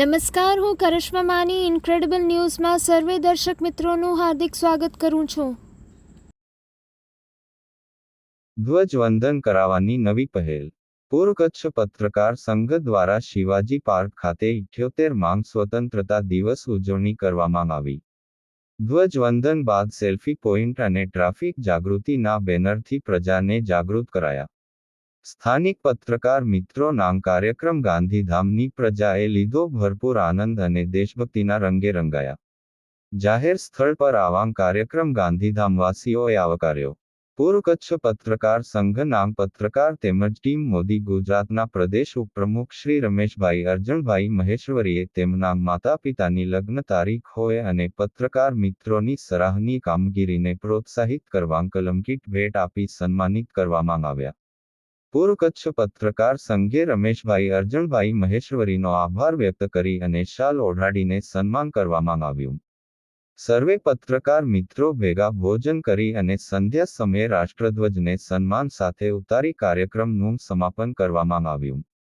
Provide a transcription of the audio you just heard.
નમસ્કાર, હું કરિશ્મા માની ઇન્ક્રેડિબલ ન્યૂઝમાં સર્વે દર્શક મિત્રોનું હાર્દિક સ્વાગત કરું છું. ધ્વજવંદન કરાવવાની નવી પહેલ. પૂર્વ કચ્છ પત્રકાર સંઘ દ્વારા શિવાજી પાર્ક ખાતે ઇઠ્યોતેર માંગ સ્વતંત્રતા દિવસ ઉજવણી કરવામાં આવી. ધ્વજવંદન બાદ સેલ્ફી પોઈન્ટ અને ટ્રાફિક જાગૃતિના બેનરથી પ્રજાને જાગૃત કરાયા. સ્થાનિક પત્રકાર મિત્રો નામ કાર્યક્રમ ગાંધીધામની પ્રજાએ લીધો ભરપૂર આનંદ અને દેશભક્તિના રંગે રંગાયા જાહેર સ્થળ પર આવા કાર્યક્રમ ગાંધીધામવાસીઓએ આવકાર્યો પૂર્વ કચ્છ પત્રકાર સંઘ નામ પત્રકાર તેમજ ટીમ મોદી ગુજરાતના પ્રદેશ ઉપપ્રમુખ શ્રી રમેશભાઈ અર્જણભાઈ મહેશ્વરીએ તેમના માતા પિતાની લગ્ન તારીખ હોય અને પત્રકાર મિત્રોની સરાહનીય કામગીરીને પ્રોત્સાહિત કરવા કલમકીટ ભેટ આપી સન્માનિત કરવામાં આવ્યા પૂર્વ કચ્છ પત્રકાર સંઘે રમેશભાઈ, અર્જણભાઈ મહેશ્વરીનો આભાર વ્યક્ત કરી અને શાલ ઓઢાડીને સન્માન કરવામાં આવ્યું. સર્વે પત્રકાર મિત્રો ભેગા ભોજન કરી અને સંધ્યા સમયે રાષ્ટ્રધ્વજને સન્માન સાથે ઉતારી કાર્યક્રમનું સમાપન કરવામાં આવ્યું.